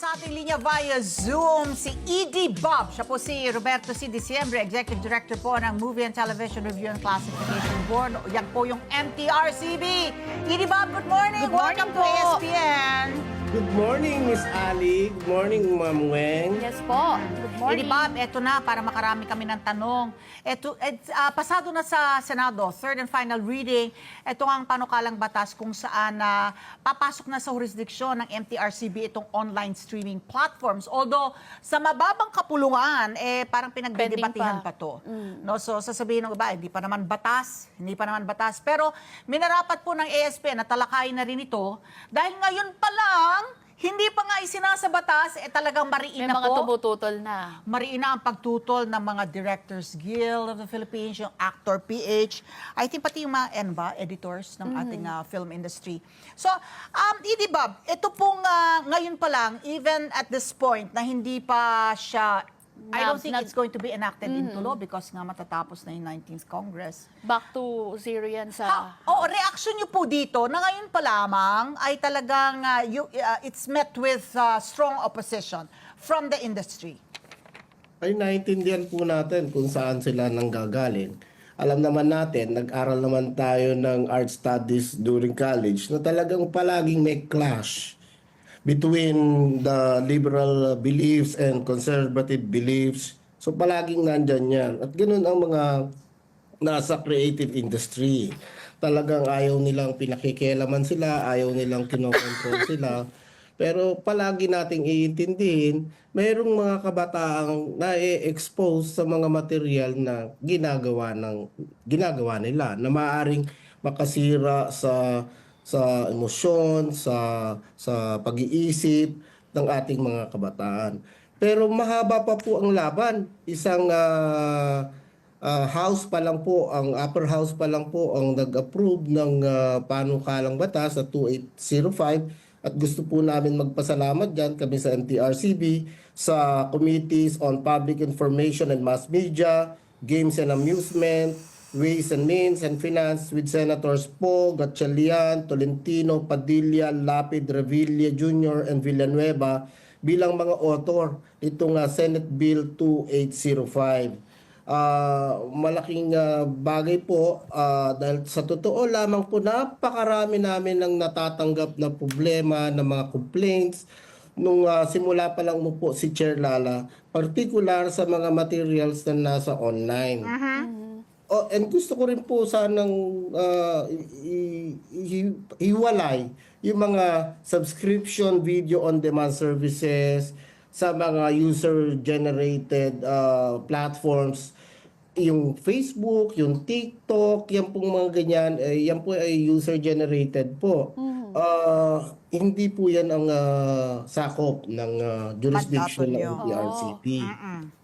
sa ating linya via Zoom si E.D. Bob. Siya po si Roberto C. Diciembre, Executive Director po ng Movie and Television Review and Classification Board. Yan po yung MTRCB. E.D. Bob, good morning. Good morning Welcome to po. Good morning, Miss Ali. Good morning, Ma'am Weng. Yes po. Good morning. Bob, eto na para makarami kami ng tanong. Eto, et, ah, pasado na sa Senado, third and final reading. Ito ang panukalang batas kung saan na papasok na sa jurisdiksyon ng MTRCB itong online streaming platforms. Although sa mababang kapulungan, eh parang pinagdedebatihan pa. pa to. No, so sasabihin ng iba, hindi pa naman batas, hindi pa naman batas. Pero minarapat po ng ASP na talakayin na rin ito dahil ngayon pa lang, hindi pa nga isinasa batas, eh talagang mariin May na mga po. tumututol na. Mariina ang pagtutol ng mga Directors Guild of the Philippines, yung Actor PH, I think pati yung mga ano ba, editors ng ating uh, film industry. So, um, Edie Bob, ito pong uh, ngayon pa lang, even at this point, na hindi pa siya, I don't think it's going to be enacted into law because nga matatapos na yung 19th Congress. Back to zero yan Ha, sa... oh, reaction niyo po dito na ngayon pa lamang ay talagang uh, you- uh, it's met with uh, strong opposition from the industry. Ay, naintindihan po natin kung saan sila nanggagaling. Alam naman natin, nag-aral naman tayo ng art studies during college na talagang palaging may clash between the liberal beliefs and conservative beliefs. So palaging nandyan yan. At ganun ang mga nasa creative industry. Talagang ayaw nilang pinakikialaman sila, ayaw nilang kinokontrol sila. Pero palagi nating iintindihin, mayroong mga kabataang na-expose sa mga material na ginagawa ng ginagawa nila na maaring makasira sa sa emosyon, sa sa pag-iisip ng ating mga kabataan. Pero mahaba pa po ang laban. Isang ah, ah, house pa lang po, ang upper house pa lang po ang nag-approve ng ah, panukalang batas sa 2805 at gusto po namin magpasalamat dyan kami sa MTRCB sa Committees on Public Information and Mass Media, Games and Amusement, Ways and Means and Finance with Senators Po, Gatchalian, Tolentino, Padilla, Lapid, Revilla Jr. and Villanueva bilang mga author itong ah, Senate Bill 2805. Ah, malaking ah, bagay po ah, dahil sa totoo lamang po napakarami namin ng natatanggap na problema, ng mga complaints nung ah, simula pa lang mo po si Chair Lala, particular sa mga materials na nasa online. Oh, and gusto ko rin po sanang ah, i- i- yung mga subscription video on demand services sa mga user-generated ah, platforms. Yung Facebook, yung TikTok, yan pong mga ganyan, eh, yan po ay user-generated po. Ah, hindi po yan ang ah, sakop ng ah, jurisdiction ng MTRCB.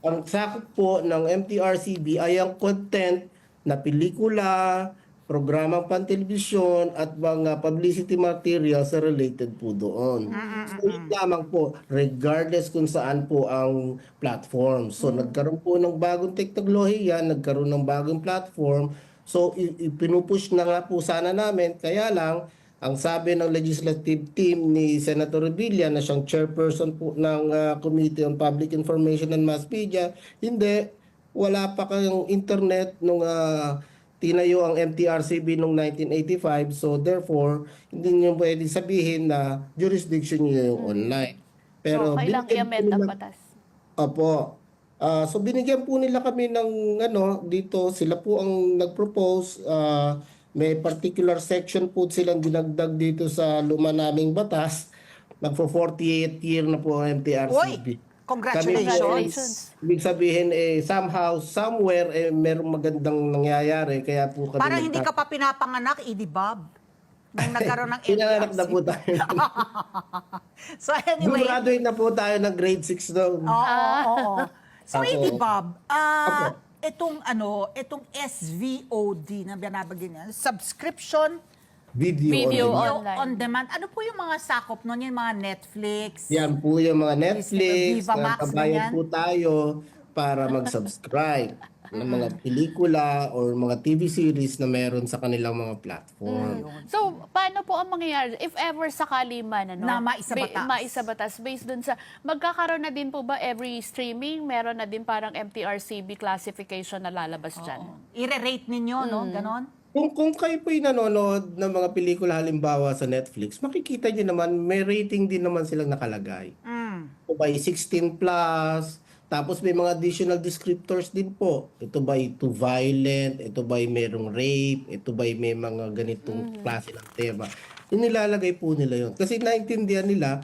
Ang sakop po ng MTRCB ay ang content na pelikula, programang pantelebisyon at mga publicity materials na related po doon. So, yun lamang po, regardless kung saan po ang platform. So, nagkaroon po ng bagong teknolohiya, nagkaroon ng bagong platform. So, ipinupush na nga po sana namin. Kaya lang, ang sabi ng legislative team ni Senator Revilla na siyang chairperson po ng ah, Committee on Public Information and Mass Media, hindi, wala pa kayong internet nung ah, tinayo ang MTRCB noong 1985. So therefore, hindi niyo pwede sabihin na jurisdiction niyo yung online. so, kailang i-amend ang batas. Opo. Ah, so binigyan po nila kami ng ano dito sila po ang nag-propose ah, may particular section po silang dinagdag dito sa luma naming batas. Magfo 48 year na po ang MTRCB. Uy, congratulations. Congratulations. Ibig sabihin eh somehow somewhere eh merong magandang nangyayari kaya po kami Parang hindi ka pa pinapanganak, Edie Bob. Nung nagkaroon ng Pinanganak na po tayo. so anyway, Graduate na po tayo ng grade 6 noon. Oo, oo, oo. So. Edie Bob, Apo. itong ano, itong SVOD na binabagyan niya, subscription Video, Video on Online. on demand. Ano po yung mga sakop nun? Yung mga Netflix? Yan po yung mga Netflix, Viva Max, ganyan. po tayo para mag-subscribe. ng mga pelikula or mga TV series na meron sa kanilang mga platform. So, paano po ang mangyayari? If ever sakali man, ano? Na maisabatas. ba- maisabatas. Based dun sa, magkakaroon na din po ba every streaming, meron na din parang MTRCB classification na lalabas dyan? I-rate ninyo, no? Ganon? Kung, kung kayo po'y nanonood ng mga pelikula halimbawa sa Netflix, makikita nyo naman, may rating din naman silang nakalagay. Mm. Ito ba 16 plus, tapos may mga additional descriptors din po. Ito ba too violent, ito ba merong rape, ito ba may mga ganitong klase ng tema. Yung nilalagay po nila yon Kasi naintindihan nila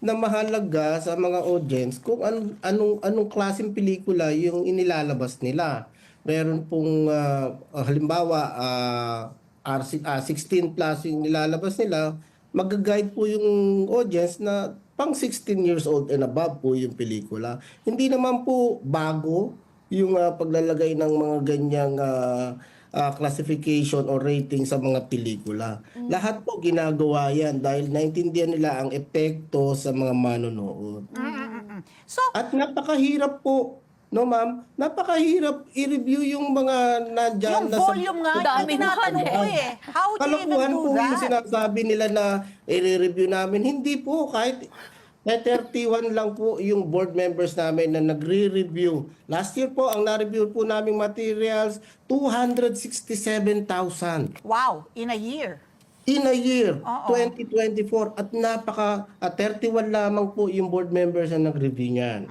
na mahalaga sa mga audience kung an- anong anong klaseng pelikula yung inilalabas nila. Meron pong ah, halimbawa ah, R- ah, 16 plus yung nilalabas nila, mag-guide po yung audience na pang 16 years old and above po yung pelikula. Hindi naman po bago yung ah, paglalagay ng mga ganyang ah, ah, classification or rating sa mga pelikula. Lahat po ginagawa yan dahil naintindihan nila ang epekto sa mga manonood. Mm-mm-mm. So, At napakahirap po, no ma'am, napakahirap i-review yung mga nandyan yung na sa- volume nga, Dami yung tinatanong ko eh. How do you even do po yung sinasabi nila na i-review namin. Hindi po, kahit kahit 31 lang po yung board members namin na nagre-review. Last year po, ang na-review po naming materials, 267,000 Wow, in a year. in a year, Oo. 2024. At napaka, at 31 lamang po yung board members na nag-review niyan.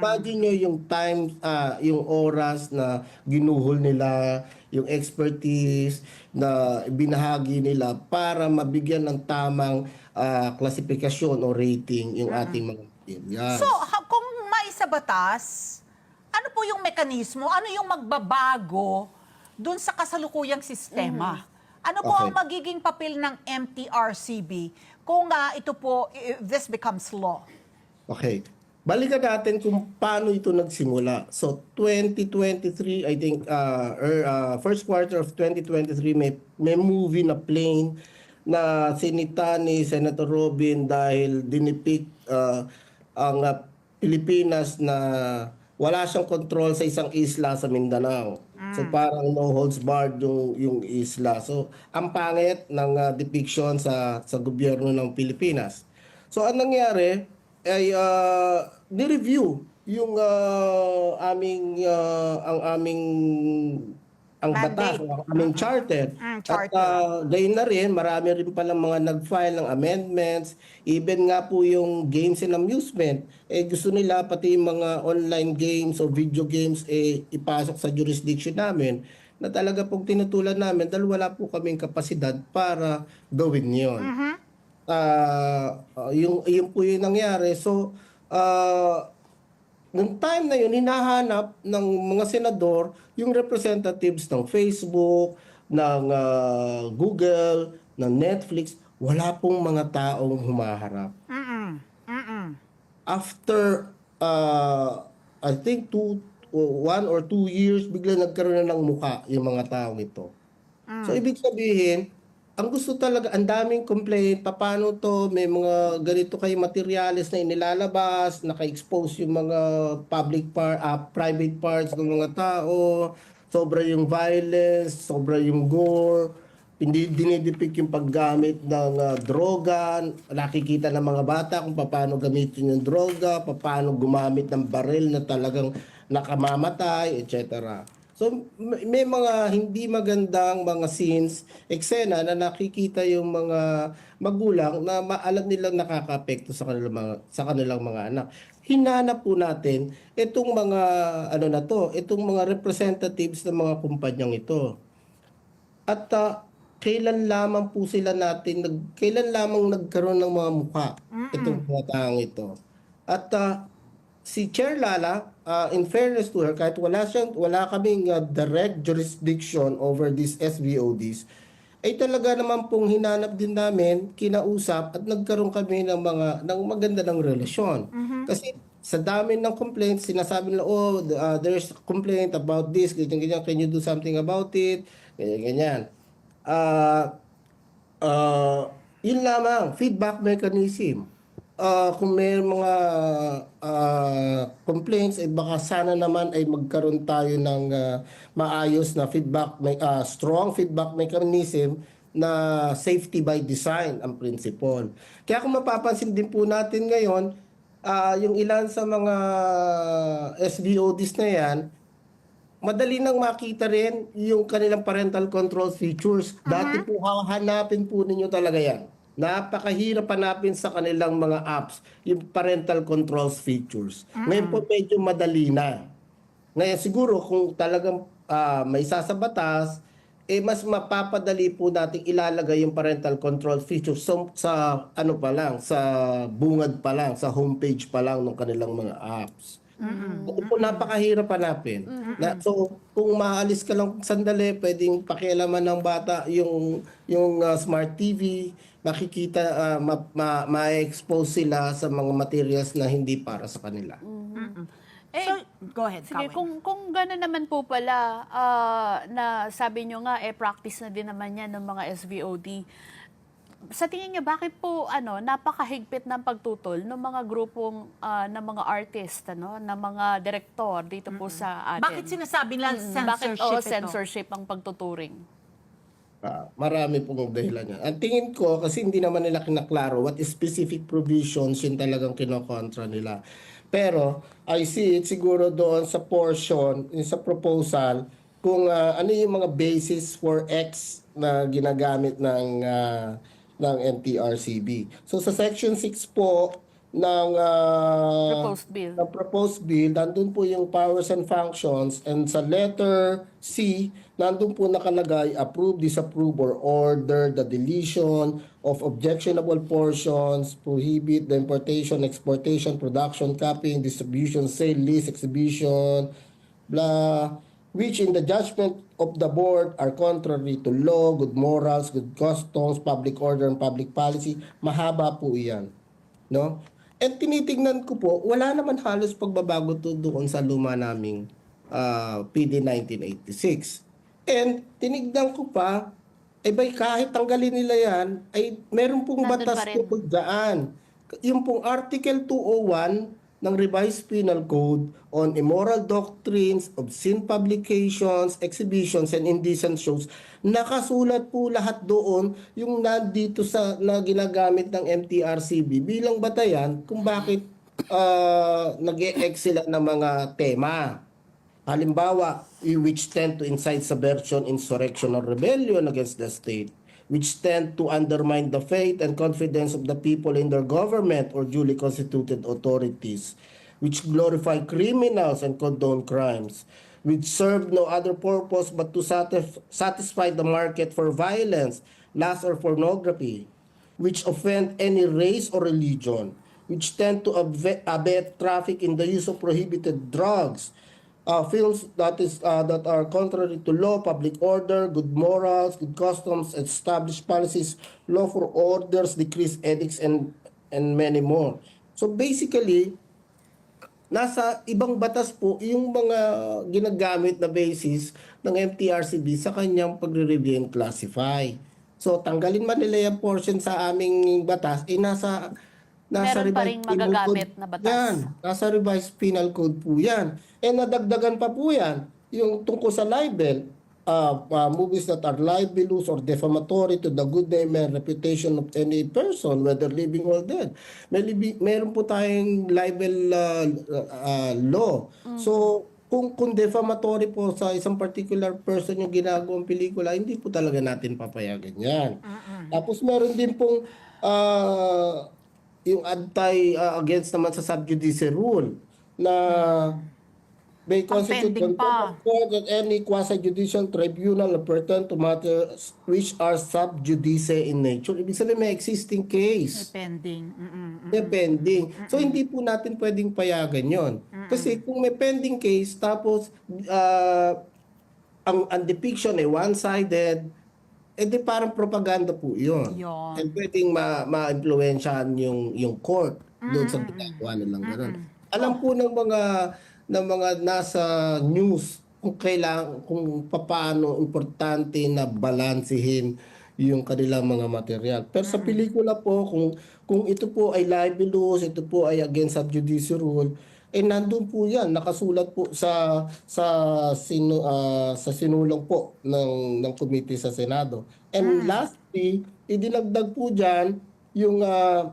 Imagine nyo yung time, ah, yung oras na ginuhol nila, yung expertise na binahagi nila para mabigyan ng tamang ah, klasifikasyon o rating yung ating mga materials. So, ha- kung maisabatas, ano po yung mekanismo? Ano yung magbabago dun sa kasalukuyang sistema? Ano po Okay. ang magiging papel ng MTRCB kung ah, ito po, i- this becomes law? Okay. Balikan natin kung paano ito nagsimula. So 2023, I think uh, er, uh, first quarter of 2023 may may movie na plane na sinita ni Senator Robin dahil dinipik uh, ang uh, Pilipinas na wala siyang control sa isang isla sa Mindanao. So parang no holds barred yung yung isla. So ang pangit ng uh, depiction sa sa gobyerno ng Pilipinas. So ang nangyari ay uh, ni-review yung uh, aming uh, ang aming ang batas, Mandate. ang aming charter. Mm, At charter. uh, gayon na rin, marami rin palang mga nag-file ng amendments. Even nga po yung games and amusement, eh gusto nila pati yung mga online games o video games eh ipasok sa jurisdiction namin na talaga pong tinutulan namin dahil wala po kaming kapasidad para gawin yon. Ah, ah, yung, yung po yung nangyari. So, ah, Nung time na yun, hinahanap ng mga senador yung representatives ng Facebook, ng ah, Google, ng Netflix. Wala pong mga taong humaharap. Mm-mm. Mm-mm. After, uh, I think, two, one or two years, bigla nagkaroon na ng muka yung mga taong ito. So, ibig sabihin, ang gusto talaga, ang daming complaint, paano to, may mga ganito kayo materials na inilalabas, naka-expose yung mga public part, ah, private parts ng mga tao, sobra yung violence, sobra yung gore, hindi dinidipik yung paggamit ng ah, droga, nakikita ng mga bata kung paano gamitin yung droga, paano gumamit ng baril na talagang nakamamatay, etc. So may may mga hindi magandang mga scenes, eksena na nakikita yung mga magulang na maalam nilang nakakaapekto sa kanilang mga sa kanilang mga anak. Hinanap po natin itong mga ano na to, itong mga representatives ng mga kumpanyang ito. At ah, kailan lamang po sila natin nag kailan lamang nagkaroon ng mga mukha itong mga taong ito. At ah, si Chair Lala, ah, in fairness to her, kahit wala siyang wala kaming ah, direct jurisdiction over these SVODs, ay talaga naman pong hinanap din namin, kinausap at nagkaroon kami ng mga ng maganda ng relasyon. Kasi sa dami ng complaints, sinasabi nila, oh, ah, there's a complaint about this, ganyan, ganyan, can you do something about it? Ganyan, ganyan. Ah, ah, yun lamang, feedback mechanism. Ah, kung may mga ah, complaints ay baka sana naman ay magkaroon tayo ng ah, maayos na feedback may ah, strong feedback mechanism na safety by design ang principle. Kaya kung mapapansin din po natin ngayon, ah, yung ilan sa mga SVODs na yan, madali nang makita rin yung kanilang parental control features. Dati po hahanapin po ninyo talaga yan. Napakahirap hanapin sa kanilang mga apps yung parental controls features. Ngayon po medyo madali na. Ngayon siguro kung talagang ah, may isa sa batas, eh mas mapapadali po nating ilalagay yung parental control features sa, sa ano pa lang, sa bungad pa lang, sa homepage pa lang ng kanilang mga apps. Ito po napakahirap hanapin. Na, so kung maalis ka lang sandali, pwedeng pakialaman ng bata yung yung uh, smart TV, makikita uh, ma, ma, ma-expose sila sa mga materials na hindi para sa kanila. Eh, so, go ahead, Sige, Kawin. kung, kung gano'n naman po pala, ah, na sabi nyo nga, eh, practice na din naman yan ng mga SVOD. Sa tingin nyo, bakit po ano, napakahigpit ng pagtutol ng mga grupong ah, ng mga artist, ano, ng mga director dito po sa atin? Bakit sinasabi lang Mm, censorship bakit, oo, ito? censorship ang pagtuturing? Ah, marami pong dahilan yan. Ang tingin ko, kasi hindi naman nila kinaklaro what specific provisions yung talagang kinokontra nila. Pero, I see it siguro doon sa portion, sa proposal, kung ah, ano yung mga basis for X na ginagamit ng ah, ng MTRCB. So sa section 6 po ng ah, Proposed bill. ng proposed bill, nandun po yung powers and functions and sa letter C, nandun po nakalagay approve, disapprove, or order the deletion of objectionable portions, prohibit the importation, exportation, production, copying, distribution, sale, lease, exhibition, blah, which in the judgment of the board are contrary to law, good morals, good customs, public order, and public policy. Mahaba po iyan. No? And tinitingnan ko po, wala naman halos pagbabago to doon sa luma naming ah, PD 1986. And tinignan ko pa, eh bay kahit tanggalin nila yan, ay meron pong Nandun batas po dyan. Yung pong Article 201 ng Revised Penal Code on immoral doctrines, obscene publications, exhibitions, and indecent shows, nakasulat po lahat doon yung nandito sa na ginagamit ng MTRCB bilang batayan kung bakit uh, nag-e-ex sila ng mga tema. Halimbawa, which tend to incite subversion, insurrection, or rebellion against the state, which tend to undermine the faith and confidence of the people in their government or duly constituted authorities, which glorify criminals and condone crimes, which serve no other purpose but to satisf- satisfy the market for violence, lust, or pornography, which offend any race or religion, which tend to abet, abet traffic in the use of prohibited drugs, uh, films that is uh, that are contrary to law, public order, good morals, good customs, established policies, lawful orders, decrees, edicts, and and many more. So basically, nasa ibang batas po yung mga ginagamit na basis ng MTRCB sa kanyang pagre-review and classify. So tanggalin man nila yung portion sa aming batas, eh nasa nasa Meron pa penal magagamit na batas. Yan, nasa revised penal code po yan. Eh nadagdagan pa po yan, yung tungkol sa libel, uh, uh, movies that are libelous or defamatory to the good name and reputation of any person, whether living or dead. May libi- meron po tayong libel uh, uh, law. So, kung, kung defamatory po sa isang particular person yung ginagawang pelikula, hindi po talaga natin papayagan yan. Tapos meron din pong uh, yung anti uh, against naman sa subjudice rule na may constitute pending contempt of court at any quasi-judicial tribunal that pertain to matters which are sub-judice in nature. Ibig sabihin may existing case. Pending. Mm-mm. May pending. So, hindi po natin pwedeng payagan yon. Kasi kung may pending case, tapos ah, ang, ang depiction ay one-sided, eh di parang propaganda po yun. Yun. And pwedeng ma, ma-influensyahan yung, yung court doon sa ginagawa nilang ganun. Alam po ng mga ng mga nasa news kung kailang kung paano importante na balansehin yung kanilang mga material. Pero sa pelikula po kung kung ito po ay libelous, ito po ay against subjudice rule, eh nandun po yan, nakasulat po sa sa sinu, ah, sa sinulong po ng ng committee sa Senado. And lastly, idinagdag po diyan yung ah,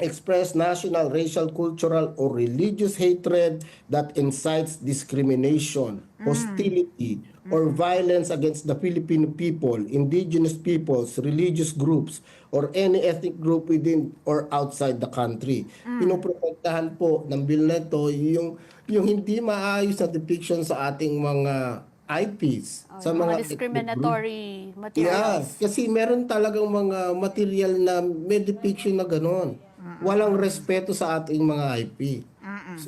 express national, racial, cultural, or religious hatred that incites discrimination, hostility, or violence against the Filipino people, indigenous peoples, religious groups, or any ethnic group within or outside the country. Pinoprotektahan po ng bill na ito yung, yung hindi maayos na depiction sa ating mga IPs, sa Yung mga, mga discriminatory Yeah, materials. kasi meron talagang mga material na may depiction na gano'n. Walang respeto sa ating mga IP.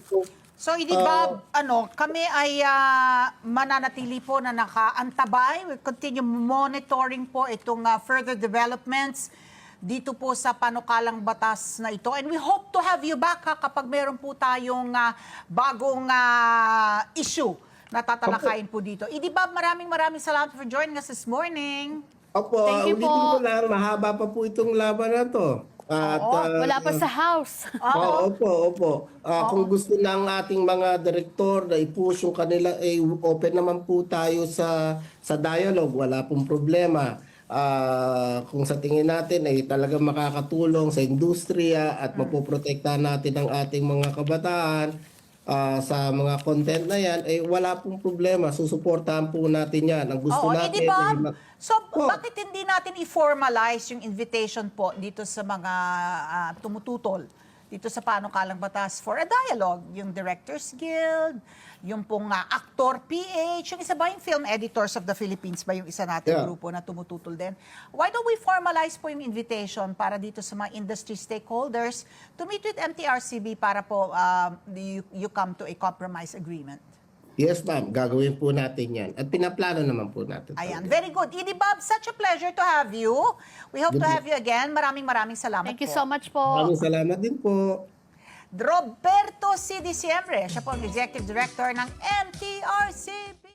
So, So, hindi ba, ano, kami ay ah, mananatili po na nakaantabay. We continue monitoring po itong ah, further developments dito po sa panukalang batas na ito. And we hope to have you back ha, kapag meron po tayong ah, bagong ah, issue na tatalakayin po dito. Idi Bob, maraming maraming salamat for joining us this morning. Opo, Thank you ulitin po. ko lang, mahaba pa po itong laban na to. At, Oo, ah, Wala pa sa house. Oo, opo, opo. Ah, Kung gusto ng ating mga direktor na i-push yung kanila, eh, open naman po tayo sa sa dialogue. Wala pong problema. Ah, kung sa tingin natin ay talagang makakatulong sa industriya at mapoprotektahan natin ang ating mga kabataan ah, sa mga content na yan, eh wala pong problema. Susuportahan po natin yan. Ang gusto Oo, natin Idi Bob. ay ma- So, Po. bakit hindi natin i-formalize yung invitation po dito sa mga ah, tumututol dito sa panukalang batas for a dialogue? Yung Directors Guild, yung pong ah, Actor PH, yung isa ba yung Film Editors of the Philippines ba yung isa nating Yeah. grupo na tumututol din? Why don't we formalize po yung invitation para dito sa mga industry stakeholders to meet with MTRCB para po ah, you, you come to a compromise agreement? Yes, ma'am. Gagawin po natin yan. At pinaplano naman po natin. Ayan, very good. Idi Bob, such a pleasure to have you. We hope to Good- have you again. Maraming maraming salamat Thank you po. so much po. Maraming salamat din po. Roberto C. Diciembre, siya po ang Executive Director ng MTRCB.